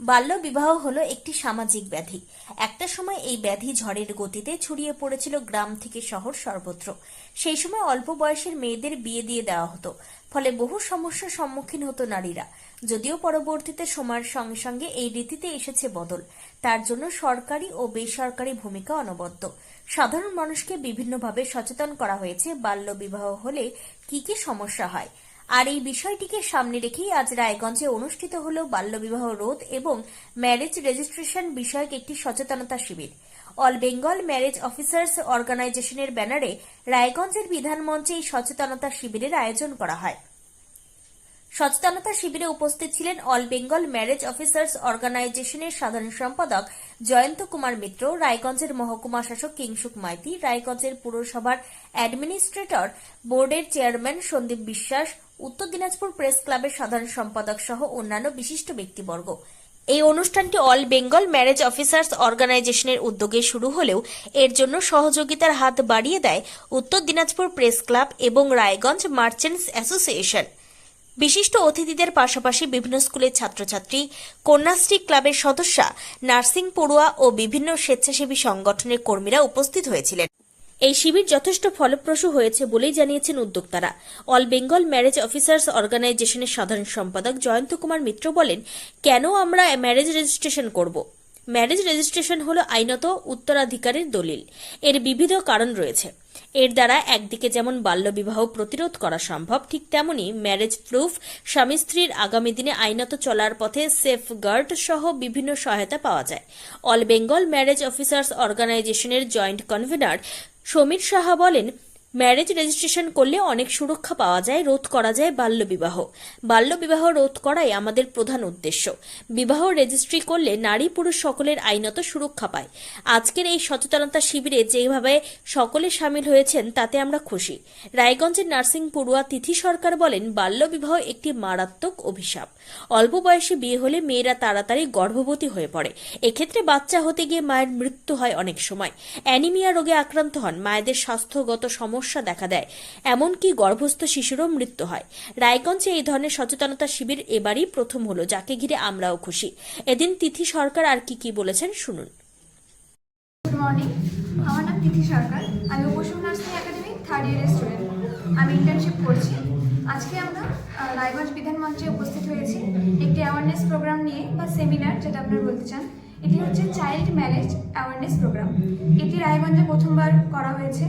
বাল্যবিবাহ হলো একটি সামাজিক ব্যাধি। একটা সময় এই ব্যাধি ঝড়ের গতিতে ছড়িয়ে পড়েছিল গ্রাম থেকে শহর সর্বত্র। সেই সময় অল্প বয়সের মেয়েদের বিয়ে দিয়ে দেওয়া হতো, ফলে বহু সমস্যার সম্মুখীন হতো নারীরা। যদিও পরবর্তীতে সময়ের সঙ্গে সঙ্গে এই রীতিতে এসেছে বদল। তার জন্য সরকারি ও বেসরকারি ভূমিকা অনবদ্য। সাধারণ মানুষকে বিভিন্নভাবে সচেতন করা হয়েছে বাল্যবিবাহ হলে কি কি সমস্যা হয়। আর এই বিষয়টিকে সামনে রেখেই আজ রায়গঞ্জে অনুষ্ঠিত হল বাল্যবিবাহ রোধ এবং ম্যারেজ রেজিস্ট্রেশন বিষয়ক একটি সচেতনতা শিবির। অল বেঙ্গল ম্যারেজ অফিসার্স অর্গানাইজেশনের ব্যানারে রায়গঞ্জের বিধান মঞ্চে এই সচেতনতা শিবিরের আয়োজন করা হয়। সচেতনতা শিবিরে উপস্থিত ছিলেন অল বেঙ্গল ম্যারেজ অফিসার্স অর্গানাইজেশনের সাধারণ সম্পাদক জয়ন্ত কুমার মিত্র, রায়গঞ্জের মহকুমা শাসক কিংসুক মাইতি, রায়গঞ্জের পুরসভার অ্যাডমিনিস্ট্রেটর বোর্ডের চেয়ারম্যান সন্দীপ বিশ্বাস উত্তর দিনাজপুর প্রেস ক্লাবের সাধারণ সম্পাদক সহ অন্যান্য বিশিষ্ট ব্যক্তিবর্গ। এই অনুষ্ঠানটি অল বেঙ্গল ম্যারেজ অফিসার্স অর্গানাইজেশনের উদ্যোগে শুরু হলেও এর জন্য সহযোগিতার হাত বাড়িয়ে দেয় উত্তর দিনাজপুর প্রেস ক্লাব এবং রায়গঞ্জ মার্চেন্টস অ্যাসোসিয়েশন। বিশিষ্ট অতিথিদের পাশাপাশি বিভিন্ন স্কুলের ছাত্রছাত্রী, কন্যাশ্রী ক্লাবের সদস্যা, নার্সিং পড়ুয়া ও বিভিন্ন স্বেচ্ছাসেবী সংগঠনের কর্মীরা উপস্থিত হয়েছিলেন। এই শিবির যথেষ্ট ফলপ্রসূ হয়েছে বলেই জানিয়েছেন উদ্যোক্তারা। অল বেঙ্গল ম্যারেজ অফিসার্স অর্গানাইজেশনের সাধারণ সম্পাদক জয়ন্ত কুমার মিত্র বলেন, কেন আমরা ম্যারেজ রেজিস্ট্রেশন করব? ম্যারেজ রেজিস্ট্রেশন হলো আইনত উত্তরাধিকারের দলিল। এর বিবিধ কারণ রয়েছে। এর দ্বারা একদিকে যেমন বাল্যবিবাহ প্রতিরোধ করা সম্ভব, ঠিক তেমনি ম্যারেজ প্রুফ, স্বামী স্ত্রীর আগামী দিনে আইনত চলার পথে সেফগার্ড সহ বিভিন্ন সহায়তা পাওয়া যায়। অল বেঙ্গল ম্যারেজ অফিসার্স অর্গানাইজেশনের জয়েন্ট কনভেনার সমীর সাহা বলেন ম্যারেজ রেজিস্ট্রেশন করলে অনেক সুরক্ষা পাওয়া যায়, রোধ করা যায় বাল্যবিবাহ বাল্যবিবাহ রোধ করাই আমাদের প্রধান উদ্দেশ্য। বিবাহ রেজিস্ট্রি করলে নারী পুরুষ সকলের আইনত সুরক্ষা পায়। আজকের এই সচেতনতা শিবিরে যেভাবে সকলে সামিল হয়েছেন, তাতে আমরা খুশি। রায়গঞ্জের নার্সিং পড়ুয়া তিথি সরকার বলেন বাল্যবিবাহ একটি মারাত্মক অভিশাপ। অল্প বয়সে বিয়ে হলে মেয়েরা তাড়াতাড়ি গর্ভবতী হয়ে পড়ে। এক্ষেত্রে বাচ্চা হতে গিয়ে মায়ের মৃত্যু হয় অনেক সময়। অ্যানিমিয়া রোগে আক্রান্ত হন। মায়েদের স্বাস্থ্যগত সমস্যা দেখা দেয়। এমনকি গর্ভস্থ শিশুরও মৃত্যু হয়। রায়গঞ্জে এই ধরনের সচেতনতা শিবির এবারই প্রথম হলো, যাকে ঘিরে আমরাও খুশি। এদিন তিথি সরকার আর কি কি বলেছেন শুনুন। আমার নাম তিথি সরকার। আমি উপশম নার্সিং একাডেমি থার্ড ইয়ারের স্টুডেন্ট আমি ইন্টার্নশিপ করছি। আজকে আমরা রায়গঞ্জ বিধান মঞ্চে উপস্থিত হয়েছি। একটি অ্যাওয়ারনেস প্রোগ্রাম নিয়ে বা সেমিনার যেটা আপনারা বলতে চান। এটি হচ্ছে চাইল্ড ম্যারেজ অ্যাওয়ারনেস প্রোগ্রাম এটি রায়গঞ্জে প্রথমবার করা হয়েছে।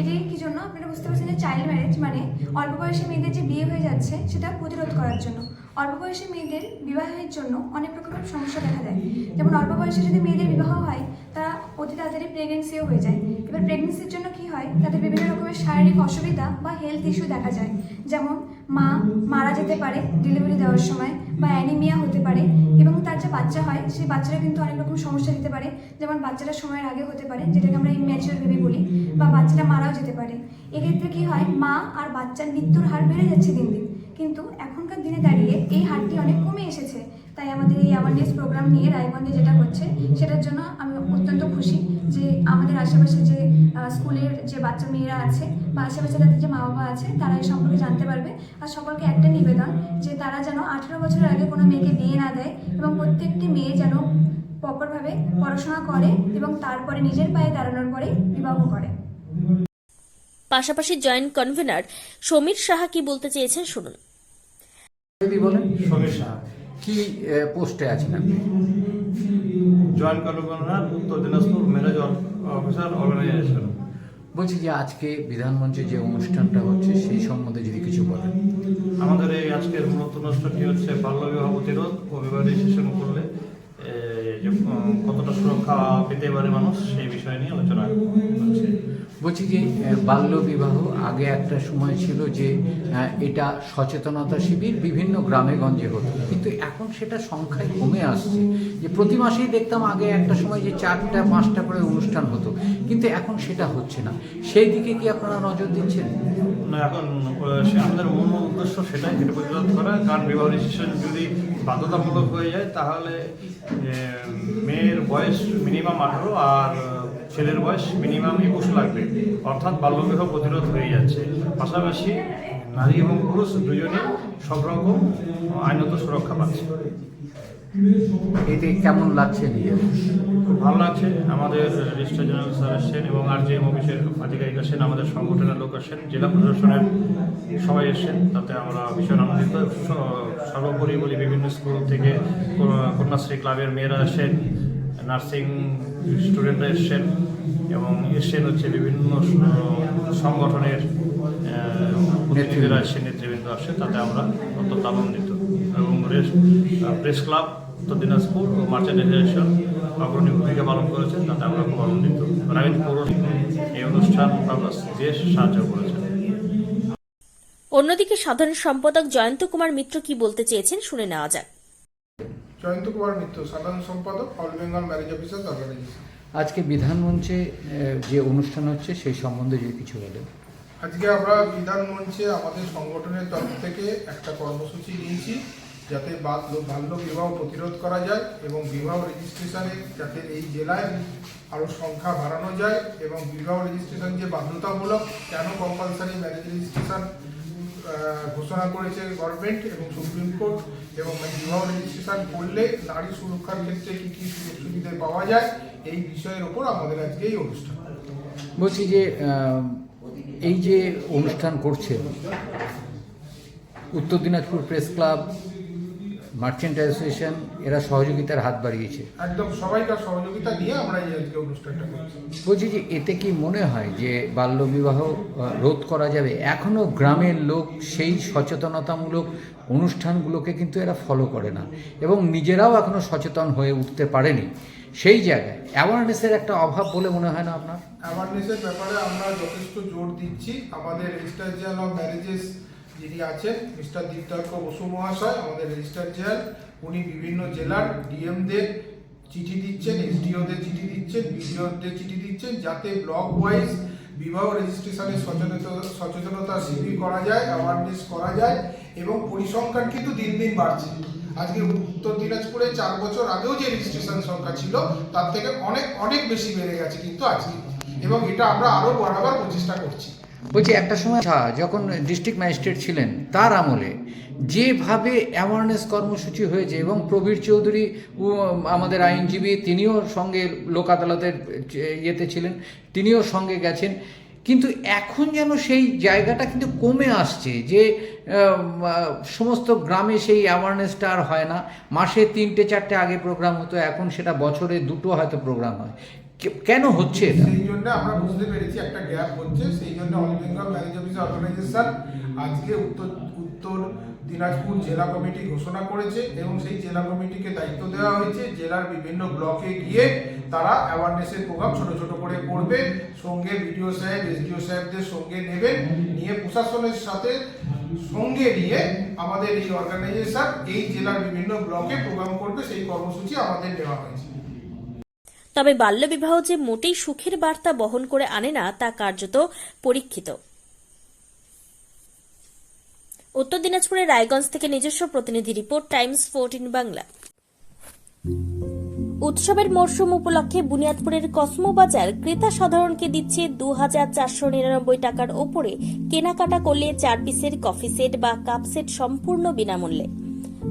এটি কি জন্য? আপনারা বুঝতে পারছেন যে চাইল্ড ম্যারেজ মানে অল্প বয়সী মেয়েদের যে বিয়ে হয়ে যাচ্ছে, সেটা প্রতিরোধ করার জন্য। অল্প বয়সী মেয়েদের বিবাহের জন্য অনেক রকমের সমস্যা দেখা দেয়। যেমন অল্প বয়সে যদি মেয়েদের বিবাহ হয়, তারা অতি তাড়াতাড়ি প্রেগনেন্সিও হয়ে যায়। এবার প্রেগনেন্সির জন্য কি হয়? তাদের বিভিন্ন রকমের শারীরিক অসুবিধা বা হেলথ ইস্যু দেখা যায়। যেমন মা মারা যেতে পারে ডেলিভারি দেওয়ার সময় বা অ্যানিমিয়া হতে পারে। বাচ্চা হয়, সেই বাচ্চারা কিন্তু অনেক রকম সমস্যা দিতে পারে। যেমন বাচ্চারা সময়ের আগে হতে পারে, যেটাকে আমরা ইম্যাচিওর বেবি বলি, বা বাচ্চাটা মারাও যেতে পারে। এক্ষেত্রে কী হয়, মা আর বাচ্চার মৃত্যুর হার বেড়ে যাচ্ছে দিন দিন। কিন্তু এখনকার দিনে দাঁড়িয়ে এই হারটি অনেক কমে এসেছে। তাই আমাদের এই অ্যাওয়ারনেস প্রোগ্রাম নিয়ে রায়গঞ্জে যেটা হচ্ছে, সেটার জন্য আমি অত্যন্ত খুশি। যে আমাদের আশেপাশে যে আহ, স্কুলের যে বাচ্চা মেয়েরা আছে বা আশেপাশে তাদের যে মা বাবা আছে তারা এই সম্পর্কে জানতে পারবে। আর সকলকে একটা নিবেদন যে তারা যেন আঠেরো বছরের আগে কোনো মেয়েকে বিয়ে না দেয় এবং প্রত্যেকটি মেয়ে যেন প্রপারভাবে পড়াশোনা করে এবং তারপরে নিজের পায়ে দাঁড়ানোর পরে বিবাহ করে। পাশাপাশি জয়েন্ট কনভেনার সমীর সাহা কি বলতে চেয়েছেন শুনুন। সমীর সাহা। কি পোস্টে আছেন আপনি? জয়েন্ট কনভেনার উত্তর দিনাজপুর ম্যারেজ অফিসার অর্গানাইজেশন। বলছি যে আজকে বিধানমঞ্চে যে অনুষ্ঠানটা হচ্ছে সেই সম্বন্ধে যদি কিছু বলেন। আমাদের এই আজকের মূলত অনুষ্ঠানটি হচ্ছে বাল্যবিবাহ প্রতিরোধ ও বিবাহ রেজিস্ট্রেশন করলে কতটা সুরক্ষা পেতে পারে মানুষ সেই বিষয় নিয়ে আলোচনা হচ্ছে। বলছি যে বাল্য বিবাহ আগে একটা সময় ছিল যে এটা সচেতনতা শিবির বিভিন্ন গ্রামে গঞ্জে হতো। কিন্তু এখন সেটা সংখ্যায় কমে আসছে। যে প্রতি মাসেই দেখতাম আগে একটা সময় যে চারটা, পাঁচটা করে অনুষ্ঠান হতো। কিন্তু এখন সেটা হচ্ছে না। সেই দিকে কি আপনারা নজর দিচ্ছেন? না, এখন আমাদের মূল উদ্দেশ্য সেটাই এটা প্রতিরোধ করা। কারণ বিবাহ রেজিস্ট্রেশন যদি বাধ্যতামূলক হয়ে যায়, তাহলে মেয়ের বয়স মিনিমাম আঠারো আর ছেলের বয়স মিনিমাম একুশ লাগবে। অর্থাৎ বাল্যবিবাহ প্রতিরোধ হয়ে যাচ্ছে। পাশাপাশি নারী এবং পুরুষ দুজনে সব রকম আইনত সুরক্ষা পাচ্ছে। এতে কেমন লাগছে খুব ভালো লাগছে। আমাদের রেজিস্ট্রার জেনারেল স্যার আসছেন এবং আর জি এম অফিসের আধিকারিক আসেন আমাদের সংগঠনের লোক আসেন জেলা প্রশাসনের সবাই এসেছেন তাতে আমরা ভীষণ আনন্দিত। সর্বোপরি বলি বিভিন্ন স্কুল থেকে কন্যাশ্রী ক্লাবের মেয়েরা আসেন। নার্সিং স্টুডেন্টরা এসছেন এবং এসছেন হচ্ছে বিভিন্ন সংগঠনের প্রতিনিধিরা এসছেন নেতৃবৃন্দ আসছে তাতে আমরা অত্যন্ত আনন্দিত। এবং race- press club Uttar Dinajpur ও মার্চেন্ট অ্যাসোসিয়েশন অগ্রণী ভূমিকা পালন করেছেন তাতে আমরা খুব আনন্দিত। রাইন পৌর এই অনুষ্ঠান বেশ সাহায্য করেছেন। অন্যদিকে সাধারণ সম্পাদক জয়ন্ত কুমার মিত্র কি বলতে চেয়েছেন শুনে নেওয়া যাক। জয়ন্ত কুমার মিত্র সাধারণ সম্পাদক all Bengal marriage officers organisation আজকে বিধানমঞ্চে যে অনুষ্ঠান হচ্ছে সেই সম্বন্ধে যদি কিছু বলেন। আজকে আমরা বিধান মঞ্চে আমাদের সংগঠনের তরফ থেকে একটা কর্মসূচি নিয়েছি যাতে বাল্য বিবাহ প্রতিরোধ করা যায় এবং বিবাহ রেজিস্ট্রেশনে যাতে এই জেলায় আরও সংখ্যা বাড়ানো যায় এবং বিবাহ রেজিস্ট্রেশন যে বাধ্যতামূলক কেন কম্পালসারি ম্যারেজ রেজিস্ট্রেশন ঘোষণা করেছে গভর্নমেন্ট এবং সুপ্রিম কোর্ট এবং বিবাহ রেজিস্ট্রেশন করলে নারী সুরক্ষার ক্ষেত্রে কী কী সুযোগ সুবিধে পাওয়া যায়, এই বিষয়ের ওপর আমাদের আজকে এই অনুষ্ঠান। বলছি যে এই যে অনুষ্ঠান করছে, Uttar Dinajpur press club merchant association এরা সহযোগিতার হাত বাড়িয়েছে। একদম সবাইকার সহযোগিতা নিয়ে আমরা এই আজকে অনুষ্ঠানটা করছি। বলছি যে এতে কি মনে হয় যে বাল্যবিবাহ রোধ করা যাবে? এখনও গ্রামের লোক সেই সচেতনতামূলক অনুষ্ঠানগুলোকে কিন্তু এরা ফলো করে না এবং নিজেরাও এখনও সচেতন হয়ে উঠতে পারেনি। সেই জায়গায় অ্যাওয়ারনেসের একটা অভাব বলে মনে হয় না আপনার? অ্যাওয়ারনেসের ব্যাপারে আমরা যথেষ্ট জোর দিচ্ছি। আমাদের রেজিস্টার জেনারেল অফ ম্যারেজেস যিনি আছেন মিস্টার দীপ্তার্ক বসু মহাশয়, আমাদের রেজিস্টার জেনারেল উনি বিভিন্ন জেলার ডিএমদের চিঠি দিচ্ছেন, এসডিওদের চিঠি দিচ্ছেন, বিডিওদের চিঠি দিচ্ছেন, যাতে ব্লক ওয়াইজ বিবাহ রেজিস্ট্রেশনের সচেতনতা সচেতনতা করা যায় অ্যাওয়ারনেস করা যায়, এবং পরিসংখ্যান কিন্তু দিন দিন বাড়ছে। আজকে উত্তর দিনাজপুরে চার বছর আগেও যে রেজিস্ট্রেশন সংখ্যা ছিল, তার থেকে অনেক অনেক বেশি বেড়ে গেছে কিন্তু আজকে। এবং এটা আমরা আরও বাড়াবার প্রচেষ্টা করছি। বলছি একটা সময় শাহ যখন ডিস্ট্রিক্ট ম্যাজিস্ট্রেট ছিলেন, তার আমলে যেভাবে অ্যাওয়ারনেস কর্মসূচি হয়েছে এবং প্রবীর চৌধুরী আমাদের আইনজীবী, তিনিও সঙ্গে লোক আদালতের ইয়েতে ছিলেন, তিনিও সঙ্গে গেছেন, কিন্তু এখন যেন সেই জায়গাটা কিন্তু কমে আসছে যে সমস্ত গ্রামে সেই অ্যাওয়ারনেসটা আর হয় না। মাসে তিনটে, চারটে আগে প্রোগ্রাম হতো, এখন সেটা বছরে দুটো হয়তো প্রোগ্রাম হয়। কেন হচ্ছে এটা? সেই জন্য আমরা বুঝতে পেরেছি একটা গ্যাপ হচ্ছে, সেই জন্য all Bengal marriage office organisation আজকে উত্তর উত্তর দিনাজপুর জেলা কমিটি ঘোষণা করেছে এবং সেই জেলা কমিটিকে দায়িত্ব দেওয়া হয়েছে। জেলার বিভিন্ন ব্লকে গিয়ে তারা অ্যাওয়ারনেসের প্রোগ্রাম ছোট ছোট করে করবে, সঙ্গে বিডিও সাহেব এসডিও সাহেবদের সঙ্গে নেবেন নিয়ে প্রশাসনের সাথে সঙ্গে নিয়ে আমাদের এই অর্গানাইজেশন এই জেলার বিভিন্ন ব্লকে প্রোগ্রাম করবে, সেই কর্মসূচি আমাদের নেওয়া হয়েছে। তবে বাল্যবিবাহ যে মোটেই সুখের বার্তা বহন করে আনে না, তা কার্যত পরীক্ষিত। উত্তর দিনাজপুরের রায়গঞ্জ থেকে নিজস্ব প্রতিনিধি রিপোর্ট, টাইমস ফোরটিন বাংলা। উৎসবের মরশুম উপলক্ষে বুনিয়াদপুরের কসমো বাজার ক্রেতা সাধারণকে দিচ্ছে দু হাজার চারশো নিরানব্বই টাকার ওপরে কেনাকাটা করলে চার পিসের কফি সেট বা কাপ সেট সম্পূর্ণ বিনামূল্যে।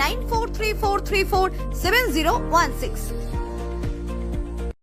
9434347016.